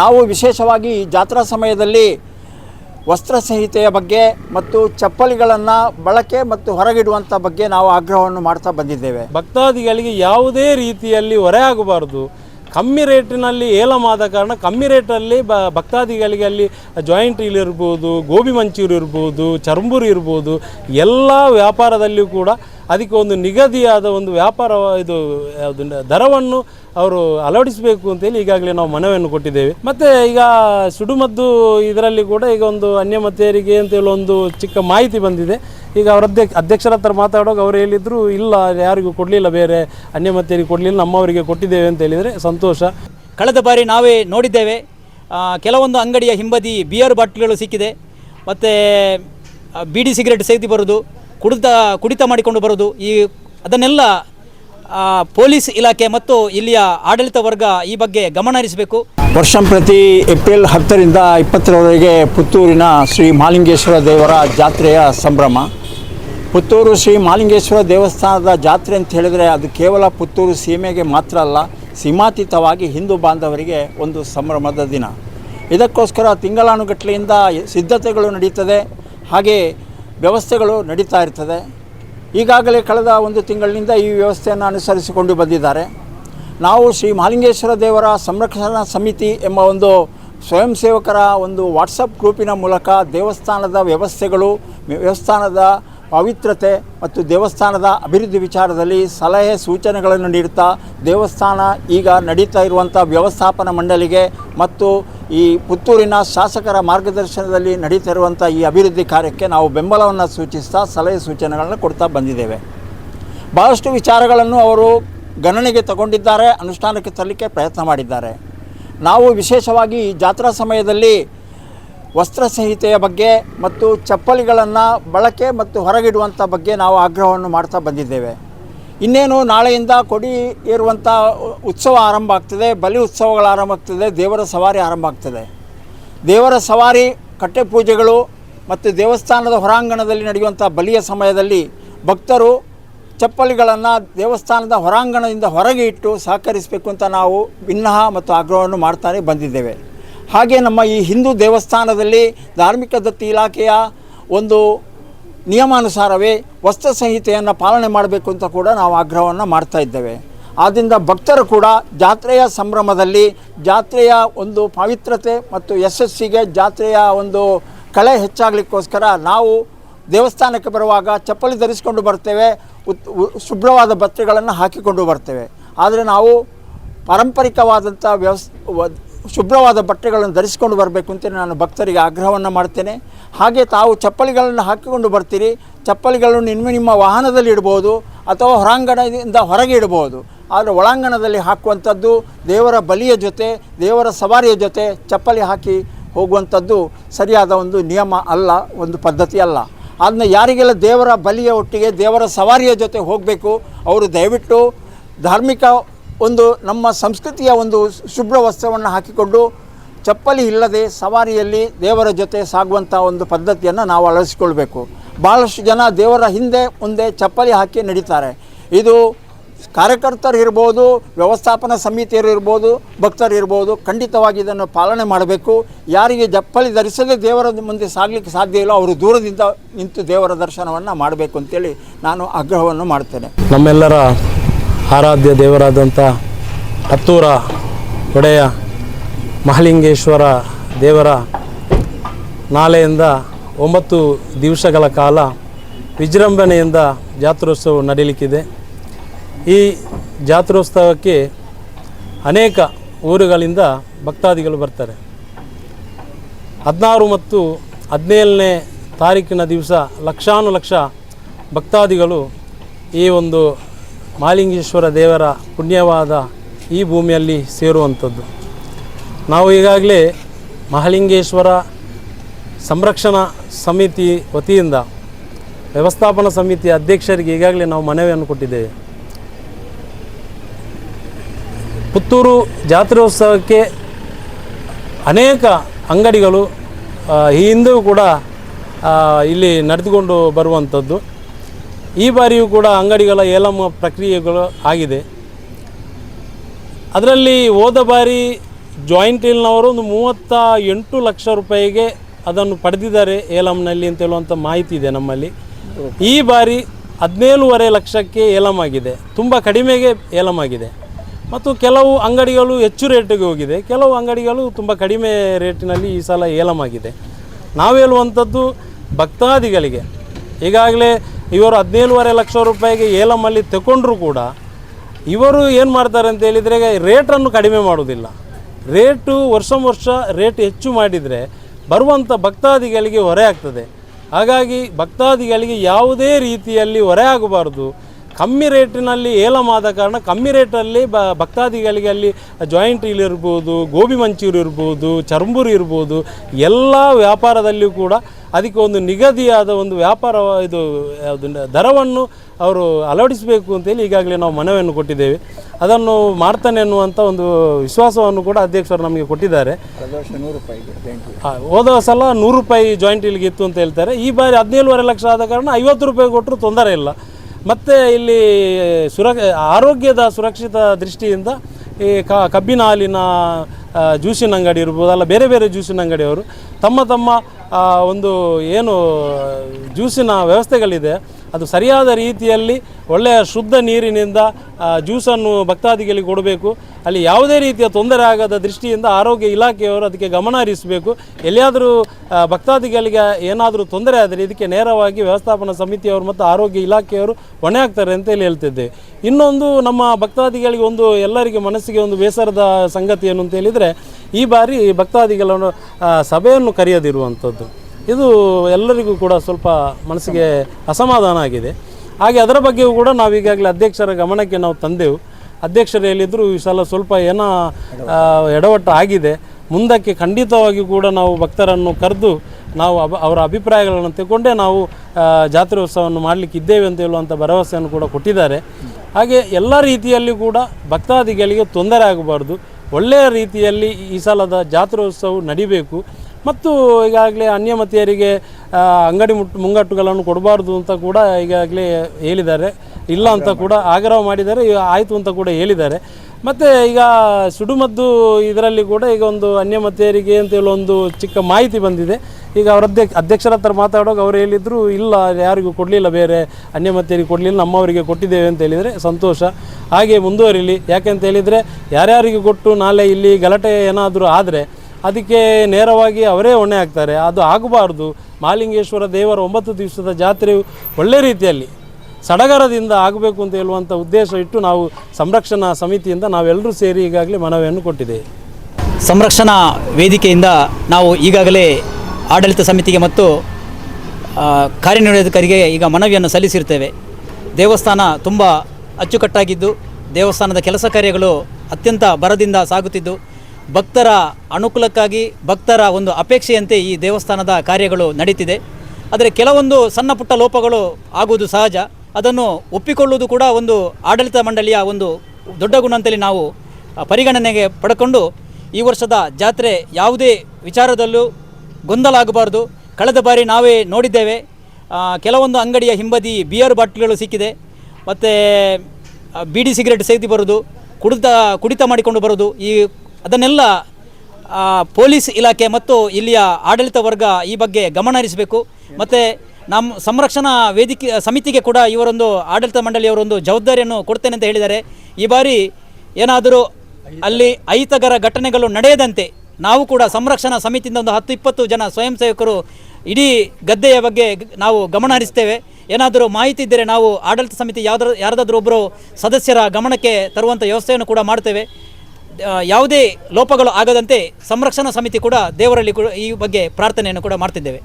ನಾವು ವಿಶೇಷವಾಗಿ ಜಾತ್ರಾ ಸಮಯದಲ್ಲಿ ವಸ್ತ್ರ ಸಂಹಿತೆಯ ಬಗ್ಗೆ ಮತ್ತು ಚಪ್ಪಲಿಗಳನ್ನು ಬಳಕೆ ಮತ್ತು ಹೊರಗಿಡುವಂಥ ಬಗ್ಗೆ ನಾವು ಆಗ್ರಹವನ್ನು ಮಾಡ್ತಾ ಬಂದಿದ್ದೇವೆ. ಭಕ್ತಾದಿಗಳಿಗೆ ಯಾವುದೇ ರೀತಿಯಲ್ಲಿ ಹೊರೆ ಆಗಬಾರ್ದು. ಕಮ್ಮಿ ರೇಟಿನಲ್ಲಿ ಏಲಮಾದ ಕಾರಣ ಕಮ್ಮಿ ರೇಟಲ್ಲಿ ಬ ಭಕ್ತಾದಿಗಳಿಗೆ ಅಲ್ಲಿ ಜಾಯಿಂಟ್ ಇಲ್ ಇರ್ಬೋದು, ಗೋಬಿ ಮಂಚೂರಿ ಇರ್ಬೋದು, ಚರ್ಮುರಿ ಇರ್ಬೋದು, ಎಲ್ಲ ವ್ಯಾಪಾರದಲ್ಲಿಯೂ ಕೂಡ ಅದಕ್ಕೆ ಒಂದು ನಿಗದಿಯಾದ ಒಂದು ವ್ಯಾಪಾರ ಇದು ದರವನ್ನು ಅವರು ಅಳವಡಿಸಬೇಕು ಅಂತೇಳಿ ಈಗಾಗಲೇ ನಾವು ಮನವಿಯನ್ನು ಕೊಟ್ಟಿದ್ದೇವೆ. ಮತ್ತು ಈಗ ಸುಡುಮದ್ದು ಇದರಲ್ಲಿ ಕೂಡ ಈಗ ಒಂದು ಅನ್ಯಮತೆಯರಿಗೆ ಅಂತೇಳಿ ಒಂದು ಚಿಕ್ಕ ಮಾಹಿತಿ ಬಂದಿದೆ. ಈಗ ಅವರ ಅಧ್ಯಕ್ಷ, ಅಧ್ಯಕ್ಷರ ಹತ್ರ ಮಾತಾಡುವಾಗ ಅವರು ಹೇಳಿದರು, ಇಲ್ಲ ಯಾರಿಗೂ ಕೊಡಲಿಲ್ಲ, ಬೇರೆ ಅನ್ಯಮತೆಯರಿಗೆ ಕೊಡಲಿಲ್ಲ, ನಮ್ಮವರಿಗೆ ಕೊಟ್ಟಿದ್ದೇವೆ ಅಂತ ಹೇಳಿದರೆ ಸಂತೋಷ. ಕಳೆದ ಬಾರಿ ನಾವೇ ನೋಡಿದ್ದೇವೆ. ಕೆಲವೊಂದು ಅಂಗಡಿಯ ಹಿಂಬದಿ ಬಿಯರ್ ಬಾಟ್ಲಿಗಳು ಸಿಕ್ಕಿದೆ. ಮತ್ತು ಬಿಡಿ ಸಿಗರೆಟ್ ಸೇದಿ ಬರೋದು. ಕುಡಿತ ಕುಡಿತ ಮಾಡಿಕೊಂಡು ಬರೋದು, ಈ ಅದನ್ನೆಲ್ಲ ಪೊಲೀಸ್ ಇಲಾಖೆ ಮತ್ತು ಇಲ್ಲಿಯ ಆಡಳಿತ ವರ್ಗ ಈ ಬಗ್ಗೆ ಗಮನ ಹರಿಸಬೇಕು. ವರ್ಷಂಪ್ರತಿ ಏಪ್ರಿಲ್ ಹತ್ತರಿಂದ ಇಪ್ಪತ್ತರವರೆಗೆ ಪುತ್ತೂರಿನ ಶ್ರೀ ಮಾಲಿಂಗೇಶ್ವರ ದೇವರ ಜಾತ್ರೆಯ ಸಂಭ್ರಮ. ಪುತ್ತೂರು ಶ್ರೀ ಮಾಲಿಂಗೇಶ್ವರ ದೇವಸ್ಥಾನದ ಜಾತ್ರೆ ಅಂತ ಹೇಳಿದರೆ ಅದು ಕೇವಲ ಪುತ್ತೂರು ಸೀಮೆಗೆ ಮಾತ್ರ ಅಲ್ಲ, ಸೀಮಾತೀತವಾಗಿ ಹಿಂದೂ ಬಾಂಧವರಿಗೆ ಒಂದು ಸಂಭ್ರಮದ ದಿನ. ಇದಕ್ಕೋಸ್ಕರ ತಿಂಗಳಾನುಗಟ್ಟಲೆಯಿಂದ ಸಿದ್ಧತೆಗಳು ನಡೀತದೆ. ಹಾಗೆ ವ್ಯವಸ್ಥೆಗಳು ನಡೀತಾ ಇರ್ತದೆ. ಈಗಾಗಲೇ ಕಳೆದ ಒಂದು ತಿಂಗಳಿನಿಂದ ಈ ವ್ಯವಸ್ಥೆಯನ್ನು ಅನುಸರಿಸಿಕೊಂಡು ಬಂದಿದ್ದಾರೆ. ನಾವು ಶ್ರೀ ಮಹಾಲಿಂಗೇಶ್ವರ ದೇವರ ಸಂರಕ್ಷಣಾ ಸಮಿತಿ ಎಂಬ ಒಂದು ಸ್ವಯಂ ಸೇವಕರ ಒಂದು ವಾಟ್ಸಪ್ ಗ್ರೂಪಿನ ಮೂಲಕ ದೇವಸ್ಥಾನದ ವ್ಯವಸ್ಥೆಗಳು ದೇವಸ್ಥಾನದ ಪವಿತ್ರತೆ ಮತ್ತು ದೇವಸ್ಥಾನದ ಅಭಿವೃದ್ಧಿ ವಿಚಾರದಲ್ಲಿ ಸಲಹೆ ಸೂಚನೆಗಳನ್ನು ನೀಡುತ್ತಾ ದೇವಸ್ಥಾನ ಈಗ ನಡೀತಾ ಇರುವಂಥ ವ್ಯವಸ್ಥಾಪನಾ ಮಂಡಳಿಗೆ ಮತ್ತು ಈ ಪುತ್ತೂರಿನ ಶಾಸಕರ ಮಾರ್ಗದರ್ಶನದಲ್ಲಿ ನಡೀತಾ ಇರುವಂಥ ಈ ಅಭಿವೃದ್ಧಿ ಕಾರ್ಯಕ್ಕೆ ನಾವು ಬೆಂಬಲವನ್ನು ಸೂಚಿಸ್ತಾ ಸಲಹೆ ಸೂಚನೆಗಳನ್ನು ಕೊಡ್ತಾ ಬಂದಿದ್ದೇವೆ. ಬಹಳಷ್ಟು ವಿಚಾರಗಳನ್ನು ಅವರು ಗಣನೆಗೆ ತಗೊಂಡಿದ್ದಾರೆ, ಅನುಷ್ಠಾನಕ್ಕೆ ತರಲಿಕ್ಕೆ ಪ್ರಯತ್ನ ಮಾಡಿದ್ದಾರೆ. ನಾವು ವಿಶೇಷವಾಗಿ ಈ ಜಾತ್ರಾ ಸಮಯದಲ್ಲಿ ವಸ್ತ್ರ ಸಂಹಿತೆಯ ಬಗ್ಗೆ ಮತ್ತು ಚಪ್ಪಲಿಗಳನ್ನು ಬಳಕೆ ಮತ್ತು ಹೊರಗಿಡುವಂಥ ಬಗ್ಗೆ ನಾವು ಆಗ್ರಹವನ್ನು ಮಾಡ್ತಾ ಬಂದಿದ್ದೇವೆ. ಇನ್ನೇನು ನಾಳೆಯಿಂದ ಕೊಡಿ ಇರುವಂಥ ಉತ್ಸವ ಆರಂಭ ಆಗ್ತದೆ, ಬಲಿ ಉತ್ಸವಗಳು ಆರಂಭ ಆಗ್ತದೆ, ದೇವರ ಸವಾರಿ ಆರಂಭ ಆಗ್ತದೆ. ದೇವರ ಸವಾರಿ, ಕಟ್ಟೆ ಪೂಜೆಗಳು ಮತ್ತು ದೇವಸ್ಥಾನದ ಹೊರಾಂಗಣದಲ್ಲಿ ನಡೆಯುವಂಥ ಬಲಿಯ ಸಮಯದಲ್ಲಿ ಭಕ್ತರು ಚಪ್ಪಲಿಗಳನ್ನು ದೇವಸ್ಥಾನದ ಹೊರಾಂಗಣದಿಂದ ಹೊರಗೆ ಇಟ್ಟು ಸಹಕರಿಸಬೇಕು ಅಂತ ನಾವು ಭಿನ್ನಹ ಮತ್ತು ಆಗ್ರಹವನ್ನು ಮಾಡ್ತಾನೆ ಬಂದಿದ್ದೇವೆ. ಹಾಗೆ ನಮ್ಮ ಈ ಹಿಂದೂ ದೇವಸ್ಥಾನದಲ್ಲಿ ಧಾರ್ಮಿಕ ದತ್ತಿ ಇಲಾಖೆಯ ಒಂದು ನಿಯಮಾನುಸಾರವೇ ವಸ್ತ್ರ ಸಂಹಿತೆಯನ್ನು ಪಾಲನೆ ಮಾಡಬೇಕು ಅಂತ ಕೂಡ ನಾವು ಆಗ್ರಹವನ್ನು ಮಾಡ್ತಾ ಇದ್ದೇವೆ. ಆದ್ದರಿಂದ ಭಕ್ತರು ಕೂಡ ಜಾತ್ರೆಯ ಸಂಭ್ರಮದಲ್ಲಿ ಜಾತ್ರೆಯ ಒಂದು ಪವಿತ್ರತೆ ಮತ್ತು ಯಶಸ್ಸಿಗೆ ಜಾತ್ರೆಯ ಒಂದು ಕಳೆ ಹೆಚ್ಚಾಗಲಿಕ್ಕೋಸ್ಕರ ನಾವು ದೇವಸ್ಥಾನಕ್ಕೆ ಬರುವಾಗ ಚಪ್ಪಲಿ ಧರಿಸಿಕೊಂಡು ಬರ್ತೇವೆ ಶುಭ್ರವಾದ ಬಟ್ಟೆಗಳನ್ನು ಹಾಕಿಕೊಂಡು ಬರ್ತೇವೆ. ಆದರೆ ನಾವು ಪಾರಂಪರಿಕವಾದಂಥ ವ್ಯವಸ್ ಶುಭ್ರವಾದ ಬಟ್ಟೆಗಳನ್ನು ಧರಿಸಿಕೊಂಡು ಬರಬೇಕು ಅಂತ ನಾನು ಭಕ್ತರಿಗೆ ಆಗ್ರಹವನ್ನು ಮಾಡ್ತೇನೆ. ಹಾಗೆ ತಾವು ಚಪ್ಪಲಿಗಳನ್ನು ಹಾಕಿಕೊಂಡು ಬರ್ತೀರಿ. ಚಪ್ಪಲಿಗಳನ್ನು ನಿಮ್ಮ ನಿಮ್ಮ ವಾಹನದಲ್ಲಿ ಇಡ್ಬೋದು ಅಥವಾ ಹೊರಾಂಗಣದಿಂದ ಹೊರಗೆ ಇಡ್ಬೋದು. ಆದರೆ ಒಳಾಂಗಣದಲ್ಲಿ ಹಾಕುವಂಥದ್ದು ದೇವರ ಬಲಿಯ ಜೊತೆ, ದೇವರ ಸವಾರಿಯ ಜೊತೆ ಚಪ್ಪಲಿ ಹಾಕಿ ಹೋಗುವಂಥದ್ದು ಸರಿಯಾದ ಒಂದು ನಿಯಮ ಅಲ್ಲ, ಒಂದು ಪದ್ಧತಿ ಅಲ್ಲ. ಅದನ್ನ ಯಾರಿಗೆಲ್ಲ ದೇವರ ಬಲಿಯ ಒಟ್ಟಿಗೆ ದೇವರ ಸವಾರಿಯ ಜೊತೆ ಹೋಗಬೇಕು, ಅವರು ದಯವಿಟ್ಟು ಧಾರ್ಮಿಕ ಒಂದು ನಮ್ಮ ಸಂಸ್ಕೃತಿಯ ಒಂದು ಶುಭ್ರ ವಸ್ತ್ರವನ್ನು ಹಾಕಿಕೊಂಡು ಚಪ್ಪಲಿ ಇಲ್ಲದೆ ಸವಾರಿಯಲ್ಲಿ ದೇವರ ಜೊತೆ ಸಾಗುವಂಥ ಒಂದು ಪದ್ಧತಿಯನ್ನು ನಾವು ಅಳವಡಿಸಿಕೊಳ್ಬೇಕು. ಭಾಳಷ್ಟು ಜನ ದೇವರ ಹಿಂದೆ, ಮುಂದೆ ಚಪ್ಪಲಿ ಹಾಕಿ ನಡೀತಾರೆ. ಇದು ಕಾರ್ಯಕರ್ತರು ಇರ್ಬೋದು, ವ್ಯವಸ್ಥಾಪನಾ ಸಮಿತಿಯರು ಇರ್ಬೋದು, ಭಕ್ತರು ಇರ್ಬೋದು, ಖಂಡಿತವಾಗಿ ಇದನ್ನು ಪಾಲನೆ ಮಾಡಬೇಕು. ಯಾರಿಗೆ ಚಪ್ಪಲಿ ಧರಿಸದೆ ದೇವರ ಮುಂದೆ ಸಾಗಲಿಕ್ಕೆ ಸಾಧ್ಯ ಇಲ್ಲ ಅವರು ದೂರದಿಂದ ನಿಂತು ದೇವರ ದರ್ಶನವನ್ನು ಮಾಡಬೇಕು ಅಂತೇಳಿ ನಾನು ಆಗ್ರಹವನ್ನು ಮಾಡ್ತೇನೆ. ನಮ್ಮೆಲ್ಲರ ಆರಾಧ್ಯ ದೇವರಾದಂಥ ಹತ್ತೂರ ಒಡೆಯ ಮಹಾಲಿಂಗೇಶ್ವರ ದೇವರ ನಾಲೆಯಿಂದ ಒಂಬತ್ತು ದಿವಸಗಳ ಕಾಲ ವಿಜೃಂಭಣೆಯಿಂದ ಜಾತ್ರೋತ್ಸವ ನಡೀಲಿಕ್ಕಿದೆ. ಈ ಜಾತ್ರೋತ್ಸವಕ್ಕೆ ಅನೇಕ ಊರುಗಳಿಂದ ಭಕ್ತಾದಿಗಳು ಬರ್ತಾರೆ. ಹದಿನಾರು ಮತ್ತು ಹದಿನೇಳನೇ ತಾರೀಕಿನ ದಿವಸ ಲಕ್ಷಾನುಲಕ್ಷ ಭಕ್ತಾದಿಗಳು ಈ ಒಂದು ಮಹಾಲಿಂಗೇಶ್ವರ ದೇವರ ಪುಣ್ಯವಾದ ಈ ಭೂಮಿಯಲ್ಲಿ ಸೇರುವಂಥದ್ದು. ನಾವು ಈಗಾಗಲೇ ಮಹಾಲಿಂಗೇಶ್ವರ ಸಂರಕ್ಷಣಾ ಸಮಿತಿ ವತಿಯಿಂದ, ವ್ಯವಸ್ಥಾಪನಾ ಸಮಿತಿ ಅಧ್ಯಕ್ಷರಿಗೆ ಈಗಾಗಲೇ ನಾವು ಮನವಿಯನ್ನು ಕೊಟ್ಟಿದ್ದೇವೆ. ಪುತ್ತೂರು ಜಾತ್ರೋತ್ಸವಕ್ಕೆ ಅನೇಕ ಅಂಗಡಿಗಳು ಈ ಹಿಂದೂ ಕೂಡ ಇಲ್ಲಿ ನಡೆದುಕೊಂಡು ಬರುವಂಥದ್ದು. ಈ ಬಾರಿಯೂ ಕೂಡ ಅಂಗಡಿಗಳ ಏಲಂ ಪ್ರಕ್ರಿಯೆಗಳು ಆಗಿದೆ. ಅದರಲ್ಲಿ ಹೋದ ಬಾರಿ ಜಾಯಿಂಟ್ ಇಲ್ನವರು ಒಂದು ಮೂವತ್ತ ಎಂಟು ಲಕ್ಷ ರೂಪಾಯಿಗೆ ಅದನ್ನು ಪಡೆದಿದ್ದಾರೆ ಏಲಂನಲ್ಲಿ ಅಂತ ಹೇಳುವಂಥ ಮಾಹಿತಿ ಇದೆ ನಮ್ಮಲ್ಲಿ. ಈ ಬಾರಿ ಹದಿನೇಳುವರೆ ಲಕ್ಷಕ್ಕೆ ಏಲಂ ಆಗಿದೆ. ತುಂಬ ಕಡಿಮೆಗೆ ಏಲಂ ಆಗಿದೆ. ಮತ್ತು ಕೆಲವು ಅಂಗಡಿಗಳು ಹೆಚ್ಚು ರೇಟಿಗೆ ಹೋಗಿದೆ. ಕೆಲವು ಅಂಗಡಿಗಳು ತುಂಬ ಕಡಿಮೆ ರೇಟಿನಲ್ಲಿ ಈ ಸಲ ಏಲಂ ಆಗಿದೆ. ನಾವು ಹೇಳುವಂಥದ್ದು ಭಕ್ತಾದಿಗಳಿಗೆ, ಈಗಾಗಲೇ ಇವರು ಹದಿನೇಳುವರೆ ಲಕ್ಷ ರೂಪಾಯಿಗೆ ಏಲಮಲ್ಲಿ ತಗೊಂಡ್ರು ಕೂಡ ಇವರು ಏನು ಮಾಡ್ತಾರೆ ಅಂತ ಹೇಳಿದರೆ ರೇಟನ್ನು ಕಡಿಮೆ ಮಾಡೋದಿಲ್ಲ ರೇಟು ವರ್ಷ ವರ್ಷ ರೇಟ್ ಹೆಚ್ಚು ಮಾಡಿದರೆ ಬರುವಂಥ ಭಕ್ತಾದಿಗಳಿಗೆ ಹೊರೆ ಆಗ್ತದೆ. ಹಾಗಾಗಿ ಭಕ್ತಾದಿಗಳಿಗೆ ಯಾವುದೇ ರೀತಿಯಲ್ಲಿ ಹೊರೆ ಆಗಬಾರ್ದು. ಕಮ್ಮಿ ರೇಟಿನಲ್ಲಿ ಏಲಮಾದ ಕಾರಣ ಕಮ್ಮಿ ರೇಟಲ್ಲಿ ಬ ಭಕ್ತಾದಿಗಳಿಗೆ ಅಲ್ಲಿ ಜಾಯಿಂಟ್ ಇಲ್ ಇರ್ಬೋದು ಗೋಬಿ ಮಂಚೂರಿ ಇರ್ಬೋದು ಚರ್ಮುರಿ ಇರ್ಬೋದು ಎಲ್ಲ ವ್ಯಾಪಾರದಲ್ಲಿಯೂ ಕೂಡ ಅದಕ್ಕೆ ಒಂದು ನಿಗದಿಯಾದ ಒಂದು ವ್ಯಾಪಾರ ಇದು ಯಾವುದು ದರವನ್ನು ಅವರು ಅಳವಡಿಸಬೇಕು ಅಂತೇಳಿ ಈಗಾಗಲೇ ನಾವು ಮನವಿಯನ್ನು ಕೊಟ್ಟಿದ್ದೇವೆ. ಅದನ್ನು ಮಾಡ್ತಾನೆ ಅನ್ನುವಂಥ ಒಂದು ವಿಶ್ವಾಸವನ್ನು ಕೂಡ ಅಧ್ಯಕ್ಷರು ನಮಗೆ ಕೊಟ್ಟಿದ್ದಾರೆ. ಹೋದ ಸಲ ನೂರು ರೂಪಾಯಿ ಜಾಯಿಂಟ್ ಇಲ್ಲಿಗೆ ಇತ್ತು ಅಂತ ಹೇಳ್ತಾರೆ. ಈ ಬಾರಿ ಹದಿನೇಳುವರೆ ಲಕ್ಷ ಆದ ಕಾರಣ ಐವತ್ತು ರೂಪಾಯಿ ಕೊಟ್ಟರು ತೊಂದರೆ ಇಲ್ಲ. ಮತ್ತು ಇಲ್ಲಿ ಸುರ ಆರೋಗ್ಯದ ಸುರಕ್ಷಿತ ದೃಷ್ಟಿಯಿಂದ ಈ ಕಬ್ಬಿನ ಹಾಲಿನ ಜ್ಯೂಸಿನ ಅಂಗಡಿ ಇರ್ಬೋದು, ಅಲ್ಲ ಬೇರೆ ಬೇರೆ ಜ್ಯೂಸಿನ ಅಂಗಡಿಯವರು ತಮ್ಮ ತಮ್ಮ ಒಂದು ಏನು ಜ್ಯೂಸಿನ ವ್ಯವಸ್ಥೆಗಳಿದೆ ಅದು ಸರಿಯಾದ ರೀತಿಯಲ್ಲಿ ಒಳ್ಳೆಯ ಶುದ್ಧ ನೀರಿನಿಂದ ಜ್ಯೂಸನ್ನು ಭಕ್ತಾದಿಗಳಿಗೆ ಕೊಡಬೇಕು. ಅಲ್ಲಿ ಯಾವುದೇ ರೀತಿಯ ತೊಂದರೆ ಆಗದ ದೃಷ್ಟಿಯಿಂದ ಆರೋಗ್ಯ ಇಲಾಖೆಯವರು ಅದಕ್ಕೆ ಗಮನ ಹರಿಸಬೇಕು. ಎಲ್ಲಿಯಾದರೂ ಭಕ್ತಾದಿಗಳಿಗೆ ಏನಾದರೂ ತೊಂದರೆ ಆದರೆ ಇದಕ್ಕೆ ನೇರವಾಗಿ ವ್ಯವಸ್ಥಾಪನಾ ಸಮಿತಿಯವರು ಮತ್ತು ಆರೋಗ್ಯ ಇಲಾಖೆಯವರು ಹೊಣೆ ಆಗ್ತಾರೆ ಅಂತ ಹೇಳಿ ಇನ್ನೊಂದು ನಮ್ಮ ಭಕ್ತಾದಿಗಳಿಗೆ ಒಂದು ಎಲ್ಲರಿಗೆ ಮನಸ್ಸಿಗೆ ಒಂದು ಬೇಸರದ ಸಂಗತಿ ಏನು ಅಂತ ಹೇಳಿದರೆ, ಈ ಬಾರಿ ಭಕ್ತಾದಿಗಳನ್ನು ಸಭೆಯನ್ನು ಕರೆಯದಿರುವಂಥದ್ದು. ಇದು ಎಲ್ಲರಿಗೂ ಕೂಡ ಸ್ವಲ್ಪ ಮನಸ್ಸಿಗೆ ಅಸಮಾಧಾನ ಆಗಿದೆ. ಹಾಗೆ ಅದರ ಬಗ್ಗೆಯೂ ಕೂಡ ನಾವು ಈಗಾಗಲೇ ಅಧ್ಯಕ್ಷರ ಗಮನಕ್ಕೆ ನಾವು ತಂದೆವು. ಅಧ್ಯಕ್ಷರು ಹೇಳಿದ್ರು ಈ ಸಲ ಸ್ವಲ್ಪ ಏನೋ ಎಡವಟ್ಟು ಆಗಿದೆ. ಮುಂದಕ್ಕೆ ಖಂಡಿತವಾಗಿ ಕೂಡ ನಾವು ಭಕ್ತರನ್ನು ಕರೆದು ನಾವು ಅಬ, ಅವರ ಅಭಿಪ್ರಾಯಗಳನ್ನು ತಗೊಂಡೇ ನಾವು ಜಾತ್ರೆ ಉತ್ಸವವನ್ನು ಮಾಡಲಿಕ್ಕೆ ಇದ್ದೇವೆ ಅಂತ ಹೇಳುವಂಥ ಭರವಸೆಯನ್ನು ಕೂಡ ಕೊಟ್ಟಿದ್ದಾರೆ. ಹಾಗೆ ಎಲ್ಲ ರೀತಿಯಲ್ಲಿ ಕೂಡ ಭಕ್ತಾದಿಗಳಿಗೆ ತೊಂದರೆ ಆಗಬಾರ್ದು. ಒಳ್ಳೆಯ ರೀತಿಯಲ್ಲಿ ಈ ಸಲದ ಜಾತ್ರೋತ್ಸವ ನಡಿಬೇಕು. ಮತ್ತು ಈಗಾಗಲೇ ಅನ್ಯಮತಿಯರಿಗೆ ಅಂಗಡಿ ಮುಟ್ಟು ಮುಂಗಟ್ಟುಗಳನ್ನು ಕೊಡಬಾರ್ದು ಅಂತ ಕೂಡ ಈಗಾಗಲೇ ಹೇಳಿದ್ದಾರೆ. ಇಲ್ಲ ಅಂತ ಕೂಡ ಆಗ್ರಹ ಮಾಡಿದ್ದಾರೆ. ಆಯಿತು ಅಂತ ಕೂಡ ಹೇಳಿದ್ದಾರೆ. ಮತ್ತು ಈಗ ಸುಡುಮದ್ದು ಇದರಲ್ಲಿ ಕೂಡ ಈಗ ಒಂದು ಅನ್ಯಮತಿಯರಿಗೆ ಅಂತ ಹೇಳಿ ಒಂದು ಚಿಕ್ಕ ಮಾಹಿತಿ ಬಂದಿದೆ. ಈಗ ಅವರ ಅಧ್ಯಕ್ಷ, ಅಧ್ಯಕ್ಷರ ಹತ್ರ ಮಾತಾಡುವಾಗ ಅವ್ರು ಹೇಳಿದ್ರು, ಇಲ್ಲ ಯಾರಿಗೂ ಕೊಡಲಿಲ್ಲ, ಬೇರೆ ಅನ್ಯಮತಿಯರಿಗೆ ಕೊಡಲಿಲ್ಲ, ನಮ್ಮವರಿಗೆ ಕೊಟ್ಟಿದ್ದೇವೆ ಅಂತ ಹೇಳಿದರೆ ಸಂತೋಷ. ಹಾಗೆ ಮುಂದುವರಿಲಿ. ಯಾಕೆಂತ ಹೇಳಿದರೆ, ಯಾರ್ಯಾರಿಗೆ ಕೊಟ್ಟು ನಾಳೆ ಇಲ್ಲಿ ಗಲಾಟೆ ಏನಾದರೂ ಆದರೆ ಅದಕ್ಕೆ ನೇರವಾಗಿ ಅವರೇ ಹೊಣೆ ಆಗ್ತಾರೆ. ಅದು ಆಗಬಾರ್ದು. ಮಾಲಿಂಗೇಶ್ವರ ದೇವರ ಒಂಬತ್ತು ದಿವಸದ ಜಾತ್ರೆಯು ಒಳ್ಳೆ ರೀತಿಯಲ್ಲಿ ಸಡಗರದಿಂದ ಆಗಬೇಕು ಅಂತ ಹೇಳುವಂಥ ಉದ್ದೇಶ ಇಟ್ಟು ನಾವು ಸಂರಕ್ಷಣಾ ಸಮಿತಿಯಿಂದ ನಾವೆಲ್ಲರೂ ಸೇರಿ ಈಗಾಗಲೇ ಮನವಿಯನ್ನು ಕೊಟ್ಟಿದೆ ಸಂರಕ್ಷಣಾ ವೇದಿಕೆಯಿಂದ ನಾವು ಈಗಾಗಲೇ ಆಡಳಿತ ಸಮಿತಿಗೆ ಮತ್ತು ಕಾರ್ಯನಿರ್ವಾಹಕರಿಗೆ ಈಗ ಮನವಿಯನ್ನು ಸಲ್ಲಿಸಿರ್ತೇವೆ ದೇವಸ್ಥಾನ ತುಂಬ ಅಚ್ಚುಕಟ್ಟಾಗಿದ್ದು, ದೇವಸ್ಥಾನದ ಕೆಲಸ ಕಾರ್ಯಗಳು ಅತ್ಯಂತ ಬರದಿಂದ ಸಾಗುತ್ತಿದ್ದು ಭಕ್ತರ ಅನುಕೂಲಕ್ಕಾಗಿ, ಭಕ್ತರ ಒಂದು ಅಪೇಕ್ಷೆಯಂತೆ ಈ ದೇವಸ್ಥಾನದ ಕಾರ್ಯಗಳು ನಡೀತಿದೆ. ಆದರೆ ಕೆಲವೊಂದು ಸಣ್ಣ ಪುಟ್ಟ ಲೋಪಗಳು ಆಗುವುದು ಸಹಜ. ಅದನ್ನು ಒಪ್ಪಿಕೊಳ್ಳುವುದು ಕೂಡ ಒಂದು ಆಡಳಿತ ಮಂಡಳಿಯ ಒಂದು ದೊಡ್ಡ ಗುಣ ಅಂತೇಳಿ ನಾವು ಪರಿಗಣನೆಗೆ ಪಡ್ಕೊಂಡು ಈ ವರ್ಷದ ಜಾತ್ರೆ ಯಾವುದೇ ವಿಚಾರದಲ್ಲೂ ಗೊಂದಲ ಆಗಬಾರ್ದು ಕಳೆದ ಬಾರಿ ನಾವೇ ನೋಡಿದ್ದೇವೆ. ಕೆಲವೊಂದು ಅಂಗಡಿಯ ಹಿಂಬದಿ ಬಿಯರ್ ಬಾಟ್ಲುಗಳು ಸಿಕ್ಕಿದೆ. ಮತ್ತು ಬಿಡಿ ಸಿಗರೇಟ್ ಸೇದಿ ಬರೋದು ಕುಡಿತ ಕುಡಿತ ಮಾಡಿಕೊಂಡು ಬರೋದು ಈ ಅದನ್ನೆಲ್ಲ ಪೊಲೀಸ್ ಇಲಾಖೆ ಮತ್ತು ಇಲ್ಲಿಯ ಆಡಳಿತ ವರ್ಗ ಈ ಬಗ್ಗೆ ಗಮನ ಹರಿಸಬೇಕು ಮತ್ತು ನಮ್ಮ ಸಂರಕ್ಷಣಾ ವೇದಿಕೆ, ಸಮಿತಿಗೆ ಕೂಡ ಇವರೊಂದು ಆಡಳಿತ ಮಂಡಳಿಯವರೊಂದು ಜವಾಬ್ದಾರಿಯನ್ನು ಕೊಡ್ತೇನೆ ಅಂತ ಹೇಳಿದ್ದಾರೆ. ಈ ಬಾರಿ ಏನಾದರೂ ಅಲ್ಲಿ ಅಹಿತಕರ ಘಟನೆಗಳು ನಡೆಯದಂತೆ, ನಾವು ಕೂಡ ಸಂರಕ್ಷಣಾ ಸಮಿತಿಯಿಂದ ಒಂದು ಹತ್ತು, ಇಪ್ಪತ್ತು ಜನ ಸ್ವಯಂ ಸೇವಕರು ಇಡೀ ಗದ್ದೆಯ ಬಗ್ಗೆ ನಾವು ಗಮನ ಹರಿಸ್ತೇವೆ ಏನಾದರೂ ಮಾಹಿತಿ ಇದ್ದರೆ ನಾವು ಆಡಳಿತ ಸಮಿತಿ ಯಾವುದಾದ್ರು ಯಾರದಾದ್ರೂ ಒಬ್ಬರು ಸದಸ್ಯರ ಗಮನಕ್ಕೆ ತರುವಂಥ ವ್ಯವಸ್ಥೆಯನ್ನು ಕೂಡ ಮಾಡ್ತೇವೆ. ಯಾವುದೇ ಲೋಪಗಳು ಆಗದಂತೆ ಸಂರಕ್ಷಣಾ ಸಮಿತಿ ಕೂಡ ದೇವರಲ್ಲಿ ಕೂಡ ಈ ಬಗ್ಗೆ ಪ್ರಾರ್ಥನೆಯನ್ನು ಕೂಡ ಮಾಡ್ತಿದ್ದೇವೆ.